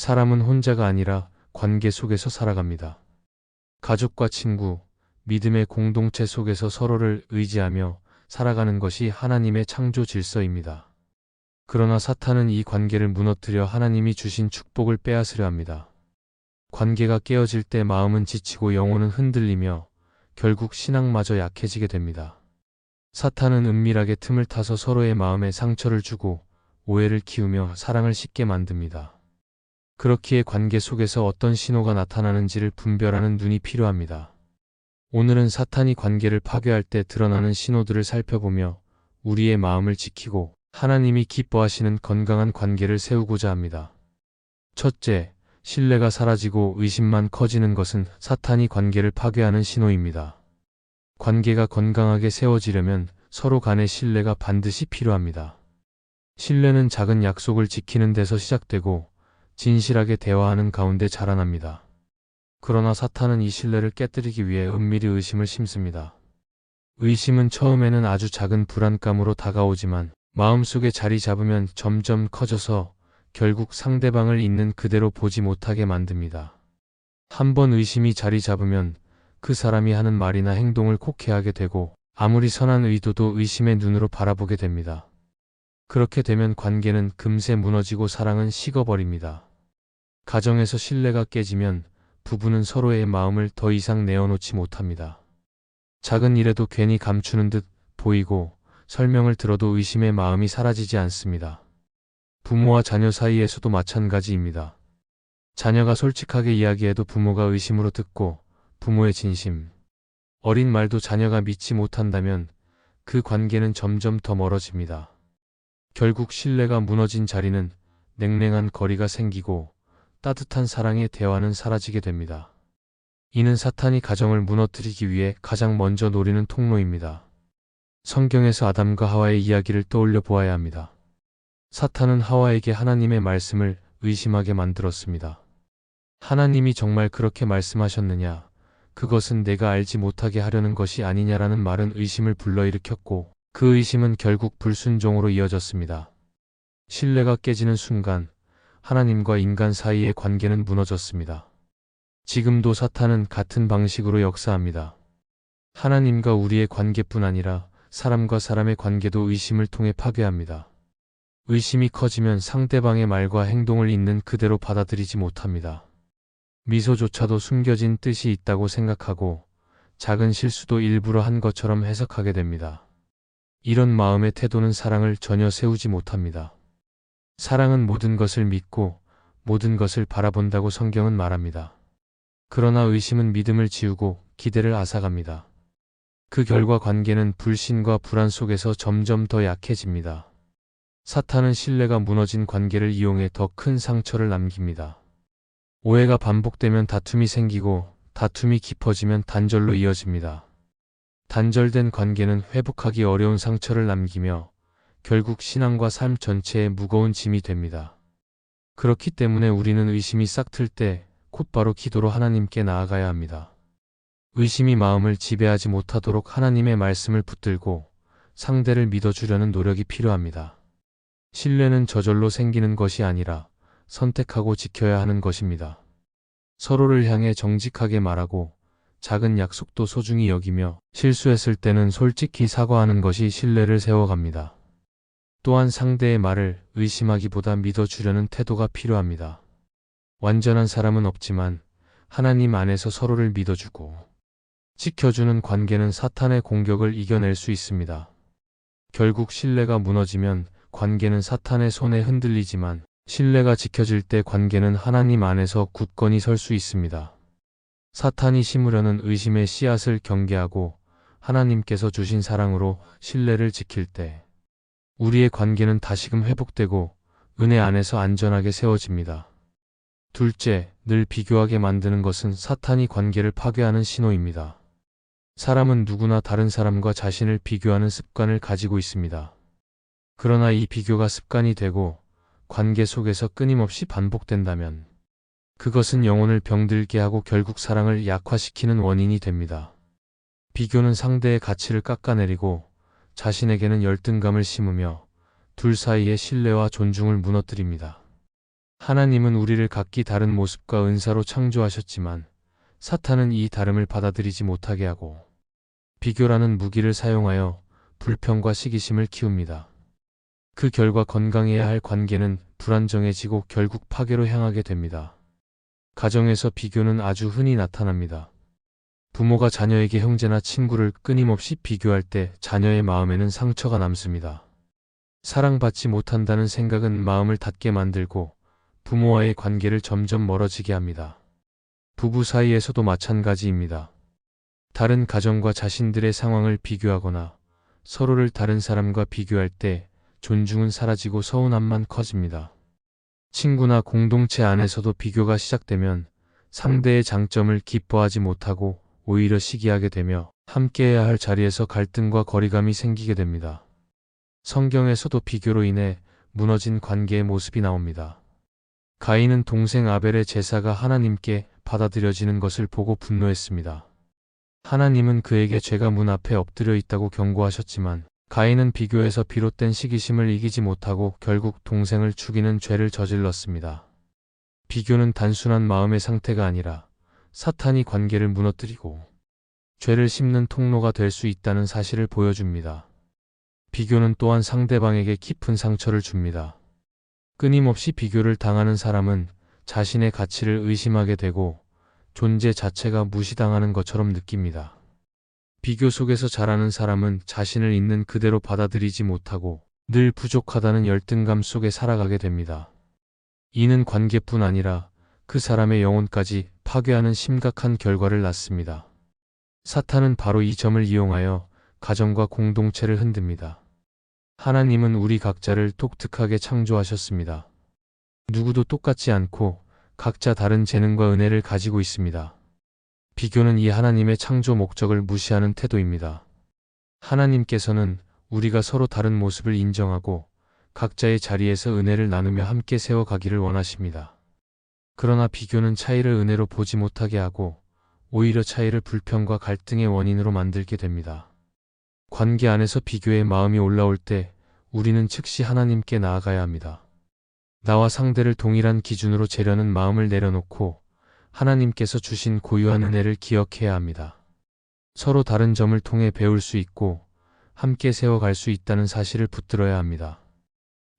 사람은 혼자가 아니라 관계 속에서 살아갑니다. 가족과 친구, 믿음의 공동체 속에서 서로를 의지하며 살아가는 것이 하나님의 창조 질서입니다. 그러나 사탄은 이 관계를 무너뜨려 하나님이 주신 축복을 빼앗으려 합니다. 관계가 깨어질 때 마음은 지치고 영혼은 흔들리며 결국 신앙마저 약해지게 됩니다. 사탄은 은밀하게 틈을 타서 서로의 마음에 상처를 주고 오해를 키우며 사랑을 식게 만듭니다. 그렇기에 관계 속에서 어떤 신호가 나타나는지를 분별하는 눈이 필요합니다. 오늘은 사탄이 관계를 파괴할 때 드러나는 신호들을 살펴보며 우리의 마음을 지키고 하나님이 기뻐하시는 건강한 관계를 세우고자 합니다. 첫째, 신뢰가 사라지고 의심만 커지는 것은 사탄이 관계를 파괴하는 신호입니다. 관계가 건강하게 세워지려면 서로 간의 신뢰가 반드시 필요합니다. 신뢰는 작은 약속을 지키는 데서 시작되고 진실하게 대화하는 가운데 자라납니다. 그러나 사탄은 이 신뢰를 깨뜨리기 위해 은밀히 의심을 심습니다. 의심은 처음에는 아주 작은 불안감으로 다가오지만 마음속에 자리 잡으면 점점 커져서 결국 상대방을 있는 그대로 보지 못하게 만듭니다. 한번 의심이 자리 잡으면 그 사람이 하는 말이나 행동을 콕해하게 되고 아무리 선한 의도도 의심의 눈으로 바라보게 됩니다. 그렇게 되면 관계는 금세 무너지고 사랑은 식어버립니다. 가정에서 신뢰가 깨지면 부부는 서로의 마음을 더 이상 내어놓지 못합니다. 작은 일에도 괜히 감추는 듯 보이고 설명을 들어도 의심의 마음이 사라지지 않습니다. 부모와 자녀 사이에서도 마찬가지입니다. 자녀가 솔직하게 이야기해도 부모가 의심으로 듣고 부모의 진심, 어린 말도 자녀가 믿지 못한다면 그 관계는 점점 더 멀어집니다. 결국 신뢰가 무너진 자리는 냉랭한 거리가 생기고 따뜻한 사랑의 대화는 사라지게 됩니다. 이는 사탄이 가정을 무너뜨리기 위해 가장 먼저 노리는 통로입니다. 성경에서 아담과 하와의 이야기를 떠올려 보아야 합니다. 사탄은 하와에게 하나님의 말씀을 의심하게 만들었습니다. 하나님이 정말 그렇게 말씀하셨느냐? 그것은 내가 알지 못하게 하려는 것이 아니냐라는 말은 의심을 불러일으켰고 그 의심은 결국 불순종으로 이어졌습니다. 신뢰가 깨지는 순간 하나님과 인간 사이의 관계는 무너졌습니다. 지금도 사탄은 같은 방식으로 역사합니다. 하나님과 우리의 관계뿐 아니라 사람과 사람의 관계도 의심을 통해 파괴합니다. 의심이 커지면 상대방의 말과 행동을 있는 그대로 받아들이지 못합니다. 미소조차도 숨겨진 뜻이 있다고 생각하고 작은 실수도 일부러 한 것처럼 해석하게 됩니다. 이런 마음의 태도는 사랑을 전혀 세우지 못합니다. 사랑은 모든 것을 믿고 모든 것을 바라본다고 성경은 말합니다. 그러나 의심은 믿음을 지우고 기대를 앗아갑니다. 그 결과 관계는 불신과 불안 속에서 점점 더 약해집니다. 사탄은 신뢰가 무너진 관계를 이용해 더 큰 상처를 남깁니다. 오해가 반복되면 다툼이 생기고 다툼이 깊어지면 단절로 이어집니다. 단절된 관계는 회복하기 어려운 상처를 남기며 결국 신앙과 삶 전체에 무거운 짐이 됩니다. 그렇기 때문에 우리는 의심이 싹 틀 때 곧바로 기도로 하나님께 나아가야 합니다. 의심이 마음을 지배하지 못하도록 하나님의 말씀을 붙들고 상대를 믿어주려는 노력이 필요합니다. 신뢰는 저절로 생기는 것이 아니라 선택하고 지켜야 하는 것입니다. 서로를 향해 정직하게 말하고 작은 약속도 소중히 여기며 실수했을 때는 솔직히 사과하는 것이 신뢰를 세워갑니다. 또한 상대의 말을 의심하기보다 믿어주려는 태도가 필요합니다. 완전한 사람은 없지만 하나님 안에서 서로를 믿어주고 지켜주는 관계는 사탄의 공격을 이겨낼 수 있습니다. 결국 신뢰가 무너지면 관계는 사탄의 손에 흔들리지만 신뢰가 지켜질 때 관계는 하나님 안에서 굳건히 설 수 있습니다. 사탄이 심으려는 의심의 씨앗을 경계하고 하나님께서 주신 사랑으로 신뢰를 지킬 때 우리의 관계는 다시금 회복되고 은혜 안에서 안전하게 세워집니다. 둘째, 늘 비교하게 만드는 것은 사탄이 관계를 파괴하는 신호입니다. 사람은 누구나 다른 사람과 자신을 비교하는 습관을 가지고 있습니다. 그러나 이 비교가 습관이 되고 관계 속에서 끊임없이 반복된다면 그것은 영혼을 병들게 하고 결국 사랑을 약화시키는 원인이 됩니다. 비교는 상대의 가치를 깎아내리고 자신에게는 열등감을 심으며 둘 사이의 신뢰와 존중을 무너뜨립니다. 하나님은 우리를 각기 다른 모습과 은사로 창조하셨지만 사탄은 이 다름을 받아들이지 못하게 하고 비교라는 무기를 사용하여 불평과 시기심을 키웁니다. 그 결과 건강해야 할 관계는 불안정해지고 결국 파괴로 향하게 됩니다. 가정에서 비교는 아주 흔히 나타납니다. 부모가 자녀에게 형제나 친구를 끊임없이 비교할 때 자녀의 마음에는 상처가 남습니다. 사랑받지 못한다는 생각은 마음을 닫게 만들고 부모와의 관계를 점점 멀어지게 합니다. 부부 사이에서도 마찬가지입니다. 다른 가정과 자신들의 상황을 비교하거나 서로를 다른 사람과 비교할 때 존중은 사라지고 서운함만 커집니다. 친구나 공동체 안에서도 비교가 시작되면 상대의 장점을 기뻐하지 못하고 오히려 시기하게 되며 함께해야 할 자리에서 갈등과 거리감이 생기게 됩니다. 성경에서도 비교로 인해 무너진 관계의 모습이 나옵니다. 가인은 동생 아벨의 제사가 하나님께 받아들여지는 것을 보고 분노했습니다. 하나님은 그에게 죄가 문 앞에 엎드려 있다고 경고하셨지만 가인은 비교에서 비롯된 시기심을 이기지 못하고 결국 동생을 죽이는 죄를 저질렀습니다. 비교는 단순한 마음의 상태가 아니라 사탄이 관계를 무너뜨리고 죄를 심는 통로가 될 수 있다는 사실을 보여줍니다. 비교는 또한 상대방에게 깊은 상처를 줍니다. 끊임없이 비교를 당하는 사람은 자신의 가치를 의심하게 되고 존재 자체가 무시당하는 것처럼 느낍니다. 비교 속에서 자라는 사람은 자신을 있는 그대로 받아들이지 못하고 늘 부족하다는 열등감 속에 살아가게 됩니다. 이는 관계뿐 아니라 그 사람의 영혼까지 파괴하는 심각한 결과를 낳습니다. 사탄은 바로 이 점을 이용하여 가정과 공동체를 흔듭니다. 하나님은 우리 각자를 독특하게 창조하셨습니다. 누구도 똑같지 않고 각자 다른 재능과 은혜를 가지고 있습니다. 비교는 이 하나님의 창조 목적을 무시하는 태도입니다. 하나님께서는 우리가 서로 다른 모습을 인정하고 각자의 자리에서 은혜를 나누며 함께 세워가기를 원하십니다. 그러나 비교는 차이를 은혜로 보지 못하게 하고 오히려 차이를 불평과 갈등의 원인으로 만들게 됩니다. 관계 안에서 비교의 마음이 올라올 때 우리는 즉시 하나님께 나아가야 합니다. 나와 상대를 동일한 기준으로 재려는 마음을 내려놓고 하나님께서 주신 고유한 은혜를 기억해야 합니다. 서로 다른 점을 통해 배울 수 있고 함께 세워갈 수 있다는 사실을 붙들어야 합니다.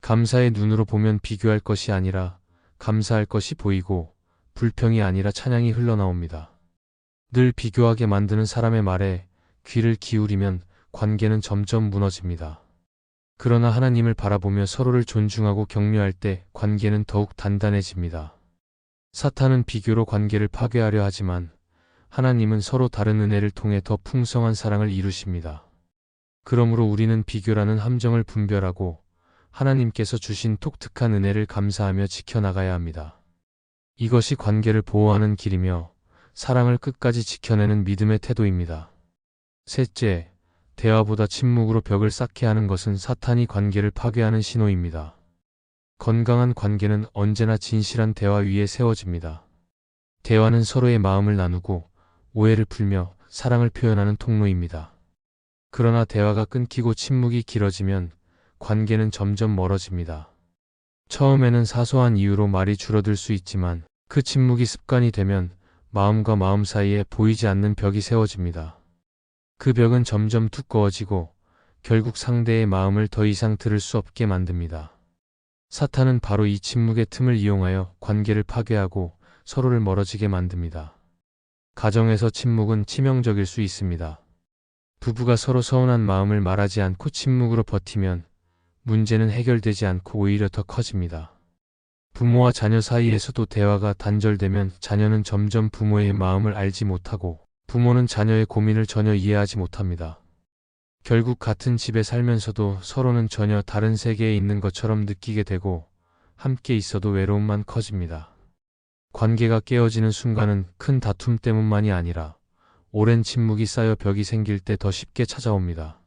감사의 눈으로 보면 비교할 것이 아니라 감사할 것이 보이고 불평이 아니라 찬양이 흘러나옵니다. 늘 비교하게 만드는 사람의 말에 귀를 기울이면 관계는 점점 무너집니다. 그러나 하나님을 바라보며 서로를 존중하고 격려할 때 관계는 더욱 단단해집니다. 사탄은 비교로 관계를 파괴하려 하지만 하나님은 서로 다른 은혜를 통해 더 풍성한 사랑을 이루십니다. 그러므로 우리는 비교라는 함정을 분별하고 하나님께서 주신 독특한 은혜를 감사하며 지켜나가야 합니다. 이것이 관계를 보호하는 길이며 사랑을 끝까지 지켜내는 믿음의 태도입니다. 셋째, 대화보다 침묵으로 벽을 쌓게 하는 것은 사탄이 관계를 파괴하는 신호입니다. 건강한 관계는 언제나 진실한 대화 위에 세워집니다. 대화는 서로의 마음을 나누고 오해를 풀며 사랑을 표현하는 통로입니다. 그러나 대화가 끊기고 침묵이 길어지면 관계는 점점 멀어집니다. 처음에는 사소한 이유로 말이 줄어들 수 있지만 그 침묵이 습관이 되면 마음과 마음 사이에 보이지 않는 벽이 세워집니다. 그 벽은 점점 두꺼워지고 결국 상대의 마음을 더 이상 들을 수 없게 만듭니다. 사탄은 바로 이 침묵의 틈을 이용하여 관계를 파괴하고 서로를 멀어지게 만듭니다. 가정에서 침묵은 치명적일 수 있습니다. 부부가 서로 서운한 마음을 말하지 않고 침묵으로 버티면 문제는 해결되지 않고 오히려 더 커집니다. 부모와 자녀 사이에서도 대화가 단절되면 자녀는 점점 부모의 마음을 알지 못하고 부모는 자녀의 고민을 전혀 이해하지 못합니다. 결국 같은 집에 살면서도 서로는 전혀 다른 세계에 있는 것처럼 느끼게 되고 함께 있어도 외로움만 커집니다. 관계가 깨어지는 순간은 큰 다툼 때문만이 아니라 오랜 침묵이 쌓여 벽이 생길 때 더 쉽게 찾아옵니다.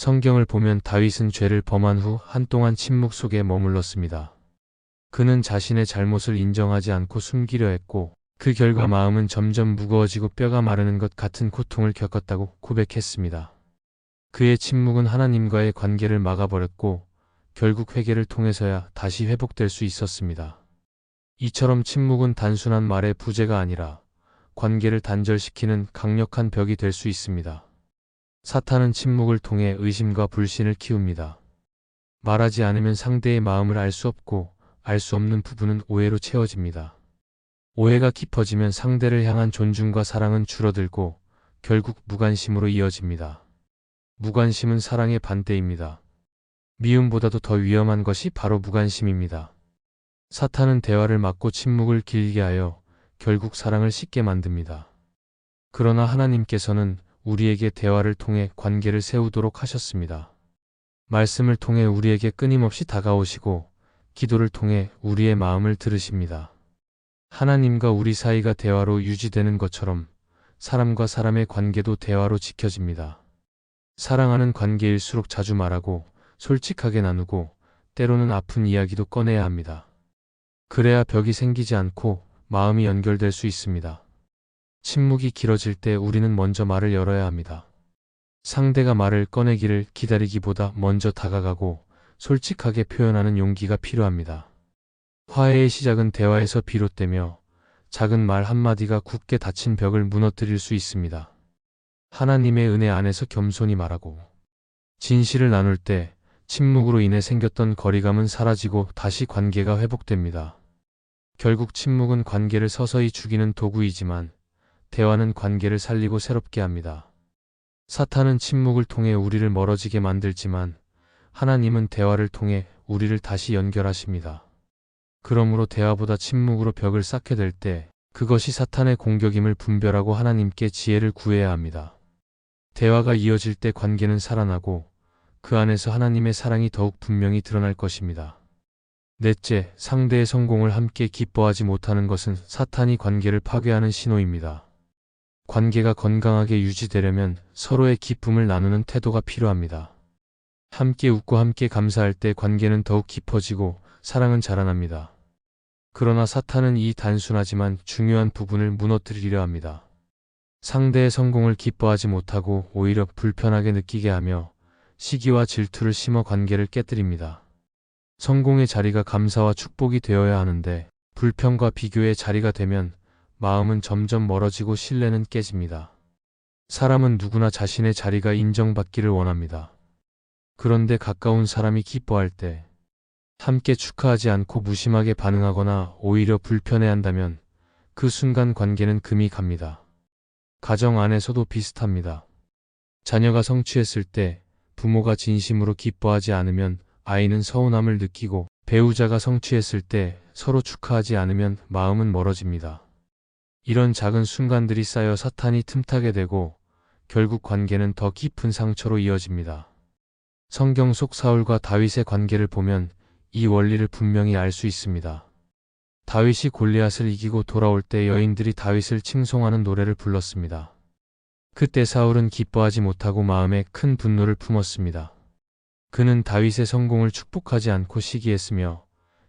성경을 보면 다윗은 죄를 범한 후 한동안 침묵 속에 머물렀습니다. 그는 자신의 잘못을 인정하지 않고 숨기려 했고 그 결과 마음은 점점 무거워지고 뼈가 마르는 것 같은 고통을 겪었다고 고백했습니다. 그의 침묵은 하나님과의 관계를 막아버렸고 결국 회개를 통해서야 다시 회복될 수 있었습니다. 이처럼 침묵은 단순한 말의 부재가 아니라 관계를 단절시키는 강력한 벽이 될 수 있습니다. 사탄은 침묵을 통해 의심과 불신을 키웁니다. 말하지 않으면 상대의 마음을 알 수 없고 알 수 없는 부분은 오해로 채워집니다. 오해가 깊어지면 상대를 향한 존중과 사랑은 줄어들고 결국 무관심으로 이어집니다. 무관심은 사랑의 반대입니다. 미움보다도 더 위험한 것이 바로 무관심입니다. 사탄은 대화를 막고 침묵을 길게 하여 결국 사랑을 식게 만듭니다. 그러나 하나님께서는 우리에게 대화를 통해 관계를 세우도록 하셨습니다. 말씀을 통해 우리에게 끊임없이 다가오시고 기도를 통해 우리의 마음을 들으십니다. 하나님과 우리 사이가 대화로 유지되는 것처럼 사람과 사람의 관계도 대화로 지켜집니다. 사랑하는 관계일수록 자주 말하고 솔직하게 나누고 때로는 아픈 이야기도 꺼내야 합니다. 그래야 벽이 생기지 않고 마음이 연결될 수 있습니다. 침묵이 길어질 때 우리는 먼저 말을 열어야 합니다. 상대가 말을 꺼내기를 기다리기보다 먼저 다가가고 솔직하게 표현하는 용기가 필요합니다. 화해의 시작은 대화에서 비롯되며 작은 말 한마디가 굳게 닫힌 벽을 무너뜨릴 수 있습니다. 하나님의 은혜 안에서 겸손히 말하고 진실을 나눌 때 침묵으로 인해 생겼던 거리감은 사라지고 다시 관계가 회복됩니다. 결국 침묵은 관계를 서서히 죽이는 도구이지만 대화는 관계를 살리고 새롭게 합니다. 사탄은 침묵을 통해 우리를 멀어지게 만들지만 하나님은 대화를 통해 우리를 다시 연결하십니다. 그러므로 대화보다 침묵으로 벽을 쌓게 될 때 그것이 사탄의 공격임을 분별하고 하나님께 지혜를 구해야 합니다. 대화가 이어질 때 관계는 살아나고 그 안에서 하나님의 사랑이 더욱 분명히 드러날 것입니다. 넷째, 상대의 성공을 함께 기뻐하지 못하는 것은 사탄이 관계를 파괴하는 신호입니다. 관계가 건강하게 유지되려면 서로의 기쁨을 나누는 태도가 필요합니다. 함께 웃고 함께 감사할 때 관계는 더욱 깊어지고 사랑은 자라납니다. 그러나 사탄은 이 단순하지만 중요한 부분을 무너뜨리려 합니다. 상대의 성공을 기뻐하지 못하고 오히려 불편하게 느끼게 하며 시기와 질투를 심어 관계를 깨뜨립니다. 성공의 자리가 감사와 축복이 되어야 하는데 불평과 비교의 자리가 되면 마음은 점점 멀어지고 신뢰는 깨집니다. 사람은 누구나 자신의 자리가 인정받기를 원합니다. 그런데 가까운 사람이 기뻐할 때 함께 축하하지 않고 무심하게 반응하거나 오히려 불편해한다면 그 순간 관계는 금이 갑니다. 가정 안에서도 비슷합니다. 자녀가 성취했을 때 부모가 진심으로 기뻐하지 않으면 아이는 서운함을 느끼고 배우자가 성취했을 때 서로 축하하지 않으면 마음은 멀어집니다. 이런 작은 순간들이 쌓여 사탄이 틈타게 되고 결국 관계는 더 깊은 상처로 이어집니다. 성경 속 사울과 다윗의 관계를 보면 이 원리를 분명히 알 수 있습니다. 다윗이 골리앗을 이기고 돌아올 때 여인들이 다윗을 칭송하는 노래를 불렀습니다. 그때 사울은 기뻐하지 못하고 마음에 큰 분노를 품었습니다. 그는 다윗의 성공을 축복하지 않고 시기했으며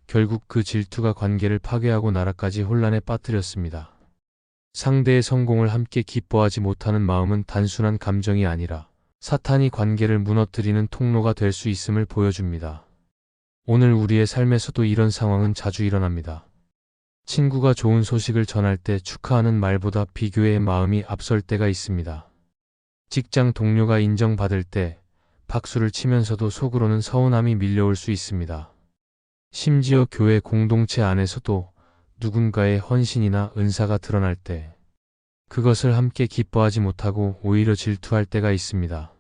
결국 그 질투가 관계를 파괴하고 나라까지 혼란에 빠뜨렸습니다. 상대의 성공을 함께 기뻐하지 못하는 마음은 단순한 감정이 아니라 사탄이 관계를 무너뜨리는 통로가 될 수 있음을 보여줍니다. 오늘 우리의 삶에서도 이런 상황은 자주 일어납니다. 친구가 좋은 소식을 전할 때 축하하는 말보다 비교의 마음이 앞설 때가 있습니다. 직장 동료가 인정받을 때 박수를 치면서도 속으로는 서운함이 밀려올 수 있습니다. 심지어 교회 공동체 안에서도 누군가의 헌신이나 은사가 드러날 때 그것을 함께 기뻐하지 못하고 오히려 질투할 때가 있습니다.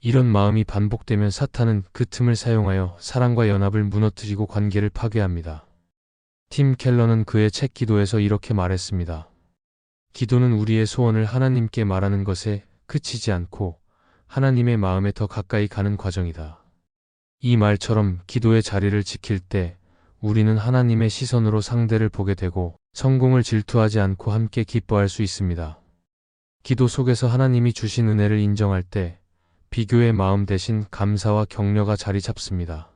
이런 마음이 반복되면 사탄은 그 틈을 사용하여 사랑과 연합을 무너뜨리고 관계를 파괴합니다. 팀 켈러는 그의 책 기도에서 이렇게 말했습니다. 기도는 우리의 소원을 하나님께 말하는 것에 그치지 않고 하나님의 마음에 더 가까이 가는 과정이다. 이 말처럼 기도의 자리를 지킬 때 우리는 하나님의 시선으로 상대를 보게 되고 성공을 질투하지 않고 함께 기뻐할 수 있습니다. 기도 속에서 하나님이 주신 은혜를 인정할 때 비교의 마음 대신 감사와 격려가 자리 잡습니다.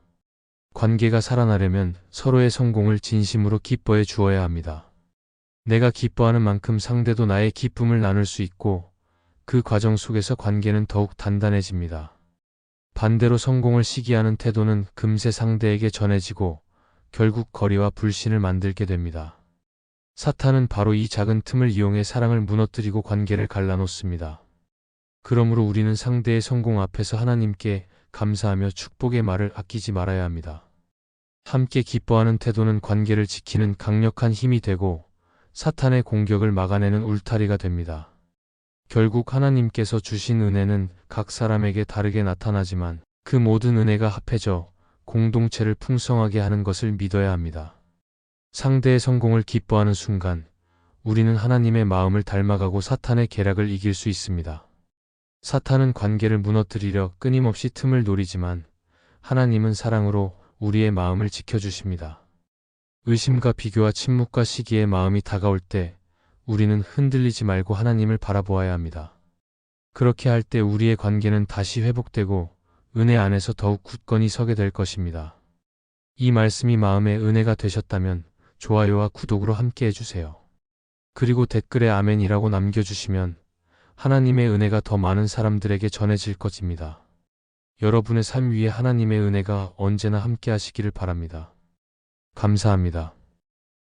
관계가 살아나려면 서로의 성공을 진심으로 기뻐해 주어야 합니다. 내가 기뻐하는 만큼 상대도 나의 기쁨을 나눌 수 있고 그 과정 속에서 관계는 더욱 단단해집니다. 반대로 성공을 시기하는 태도는 금세 상대에게 전해지고 결국 거리와 불신을 만들게 됩니다. 사탄은 바로 이 작은 틈을 이용해 사랑을 무너뜨리고 관계를 갈라놓습니다. 그러므로 우리는 상대의 성공 앞에서 하나님께 감사하며 축복의 말을 아끼지 말아야 합니다. 함께 기뻐하는 태도는 관계를 지키는 강력한 힘이 되고 사탄의 공격을 막아내는 울타리가 됩니다. 결국 하나님께서 주신 은혜는 각 사람에게 다르게 나타나지만 그 모든 은혜가 합해져 공동체를 풍성하게 하는 것을 믿어야 합니다. 상대의 성공을 기뻐하는 순간 우리는 하나님의 마음을 닮아가고 사탄의 계략을 이길 수 있습니다. 사탄은 관계를 무너뜨리려 끊임없이 틈을 노리지만 하나님은 사랑으로 우리의 마음을 지켜주십니다. 의심과 비교와 침묵과 시기의 마음이 다가올 때 우리는 흔들리지 말고 하나님을 바라보아야 합니다. 그렇게 할 때 우리의 관계는 다시 회복되고 은혜 안에서 더욱 굳건히 서게 될 것입니다. 이 말씀이 마음의 은혜가 되셨다면 좋아요와 구독으로 함께 해주세요. 그리고 댓글에 아멘이라고 남겨주시면 하나님의 은혜가 더 많은 사람들에게 전해질 것입니다. 여러분의 삶 위에 하나님의 은혜가 언제나 함께 하시기를 바랍니다. 감사합니다.